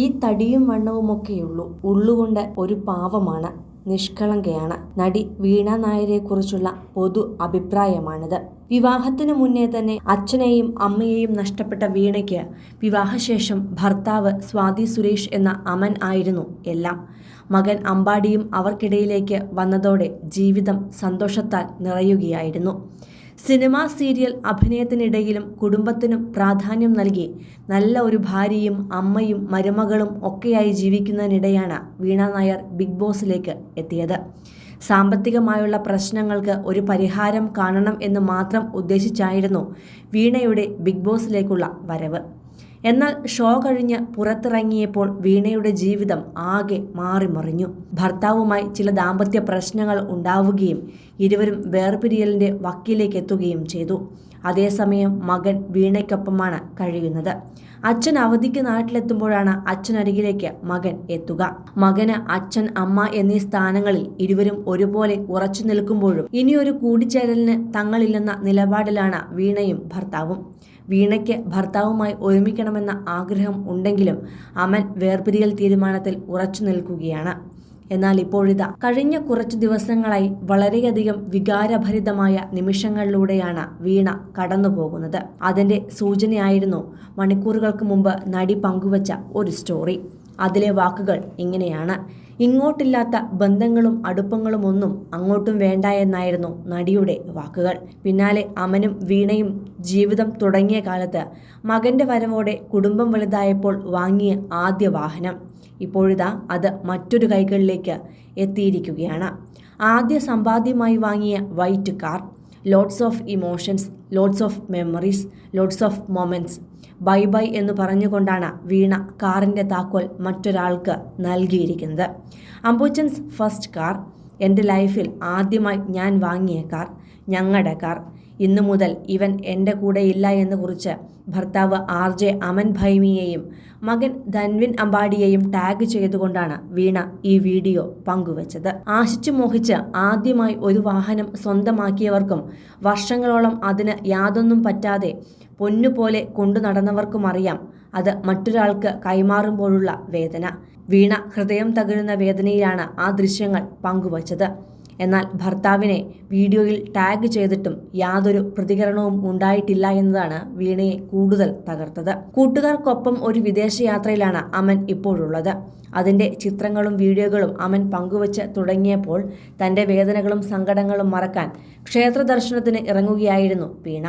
ഈ തടിയും വണ്ണവുമൊക്കെയുള്ളൂ ഉള്ളുകൊണ്ട് ഒരു പാവമാണ് നിഷ്കളങ്കയാണ്. നടി വീണ നായരെക്കുറിച്ചുള്ള പൊതു അഭിപ്രായമാണിത്. വിവാഹത്തിനു മുന്നേ തന്നെ അച്ഛനെയും അമ്മയെയും നഷ്ടപ്പെട്ട വീണയ്ക്ക് വിവാഹശേഷം ഭർത്താവ് സ്വാതി സുരേഷ് എന്ന അമൻ ആയിരുന്നു എല്ലാം. മകൻ അമ്പാടിയും അവർക്കിടയിലേക്ക് വന്നതോടെ ജീവിതം സന്തോഷത്താൽ നിറയുകയായിരുന്നു. സിനിമ സീരിയൽ അഭിനയത്തിനിടയിലും കുടുംബത്തിനും പ്രാധാന്യം നൽകി നല്ല ഒരു ഭാര്യയും അമ്മയും മരുമകളും ഒക്കെയായി ജീവിക്കുന്നതിനിടെയാണ് വീണ നായർ ബിഗ് ബോസിലേക്ക് എത്തിയത്. സാമ്പത്തികമായുള്ള പ്രശ്നങ്ങൾക്ക് ഒരു പരിഹാരം കാണണം എന്ന് മാത്രം ഉദ്ദേശിച്ചായിരുന്നു വീണയുടെ ബിഗ് ബോസിലേക്കുള്ള വരവ്. എന്നാൽ ഷോ കഴിഞ്ഞ് പുറത്തിറങ്ങിയപ്പോൾ വീണയുടെ ജീവിതം ആകെ മാറിമറിഞ്ഞു. ഭർത്താവുമായി ചില ദാമ്പത്യ പ്രശ്നങ്ങൾ ഉണ്ടാവുകയും ഇരുവരും വേർപിരിയലിന്റെ വക്കിലേക്ക് എത്തുകയും ചെയ്തു. അതേസമയം മകൻ വീണയ്ക്കൊപ്പമാണ് കഴിയുന്നത്. അച്ഛൻ അവധിക്ക് നാട്ടിലെത്തുമ്പോഴാണ് അച്ഛനരികിലേക്ക് മകൻ എത്തുക. മകന് അച്ഛൻ അമ്മ എന്നീ സ്ഥാനങ്ങളിൽ ഇരുവരും ഒരുപോലെ ഉറച്ചു നിൽക്കുമ്പോഴും ഇനിയൊരു കൂടിച്ചേരലിന് തങ്ങളില്ലെന്ന നിലപാടിലാണ് വീണയും ഭർത്താവും. വീണയ്ക്ക് ഭർത്താവുമായി ഒരുമിക്കണമെന്ന ആഗ്രഹം ഉണ്ടെങ്കിലും അമൻ വേർപിരിയൽ തീരുമാനത്തിൽ ഉറച്ചു നിൽക്കുകയാണ്. എന്നാൽ ഇപ്പോഴിതാ കഴിഞ്ഞ കുറച്ചു ദിവസങ്ങളായി വളരെയധികം വികാരഭരിതമായ നിമിഷങ്ങളിലൂടെയാണ് വീണ കടന്നുപോകുന്നത്. അതിന്റെ സൂചനയായിരുന്നു മണിക്കൂറുകൾക്ക് മുമ്പ് നടി പങ്കുവച്ച ഒരു സ്റ്റോറി. അതിലെ വാക്കുകൾ ഇങ്ങനെയാണ്. ഇങ്ങോട്ടില്ലാത്ത ബന്ധങ്ങളും അടുപ്പങ്ങളും ഒന്നും അങ്ങോട്ടും വേണ്ട എന്നായിരുന്നു നടിയുടെ വാക്കുകൾ. പിന്നാലെ അമനും വീണയും ജീവിതം തുടങ്ങിയ കാലത്ത് മകന്റെ വരവോടെ കുടുംബം വലുതായപ്പോൾ വാങ്ങിയ ആദ്യ വാഹനം. ഇപ്പോഴിതാ അത് മറ്റൊരു കൈകളിലേക്ക് എത്തിയിരിക്കുകയാണ്. ആദ്യ സമ്പാദ്യമായി വാങ്ങിയ white car. Lots of emotions lots of memories lots of moments bye bye എന്ന് പറഞ്ഞുകൊണ്ടാണ് വീണ കാറിന്റെ താക്കോൽ മറ്റൊരാൾക്ക് നൽകിയിരിക്കുന്നത്. അംബുജൻസ് ഫസ്റ്റ് കാർ എന്റെ ലൈഫിൽ ആദ്യമായി ഞാൻ വാങ്ങിയ കാർ ഞങ്ങളുടെ കാർ ഇന്നു മുതൽ ഇവൻ എന്റെ ഇല്ല എന്ന് കുറിച്ച് ഭർത്താവ് ആർ ജെ അമൻ ഭൈമിയെയും മകൻ ധൻവിൻ അമ്പാടിയെയും ടാഗ് ചെയ്തുകൊണ്ടാണ് വീണ ഈ വീഡിയോ പങ്കുവച്ചത്. ആശിച്ചു മോഹിച്ച് ആദ്യമായി ഒരു വാഹനം സ്വന്തമാക്കിയവർക്കും വർഷങ്ങളോളം അതിന് യാതൊന്നും പറ്റാതെ പൊന്നുപോലെ കൊണ്ടു നടന്നവർക്കും അറിയാം അത് മറ്റൊരാൾക്ക് കൈമാറുമ്പോഴുള്ള വേദന. വീണ ഹൃദയം തകരുന്ന വേദനയിലാണ് ആ ദൃശ്യങ്ങൾ പങ്കുവച്ചത്. എന്നാൽ ഭർത്താവിനെ വീഡിയോയിൽ ടാഗ് ചെയ്തിട്ടും യാതൊരു പ്രതികരണവും ഉണ്ടായിട്ടില്ല എന്നതാണ് വീണയെ കൂടുതൽ തകർത്തത്. കൂട്ടുകാർക്കൊപ്പം ഒരു വിദേശയാത്രയിലാണ് അമൻ ഇപ്പോഴുള്ളത്. അതിന്റെ ചിത്രങ്ങളും വീഡിയോകളും അമൻ പങ്കുവച്ച് തുടങ്ങിയപ്പോൾ തന്റെ വേദനകളും സങ്കടങ്ങളും മറക്കാൻ ക്ഷേത്ര ദർശനത്തിന് ഇറങ്ങുകയായിരുന്നു വീണ.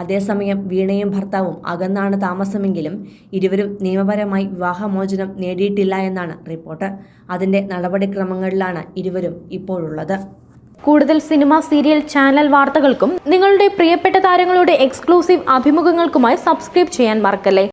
അതേസമയം വീണയും ഭർത്താവും അകന്നാണ് താമസമെങ്കിലും ഇരുവരും നിയമപരമായി വിവാഹമോചനം നേടിയിട്ടില്ല എന്നാണ് റിപ്പോർട്ട്. അതിന്റെ നടപടിക്രമങ്ങളിലാണ് ഇരുവരും ഇപ്പോഴുള്ളത്. കൂടുതൽ സിനിമ സീരിയൽ ചാനൽ വാർത്തകൾക്കും നിങ്ങളുടെ പ്രിയപ്പെട്ട താരങ്ങളുടെ എക്സ്ക്ലൂസീവ് അഭിമുഖങ്ങൾക്കുമായി സബ്സ്ക്രൈബ് ചെയ്യാൻ മറക്കല്ലേ?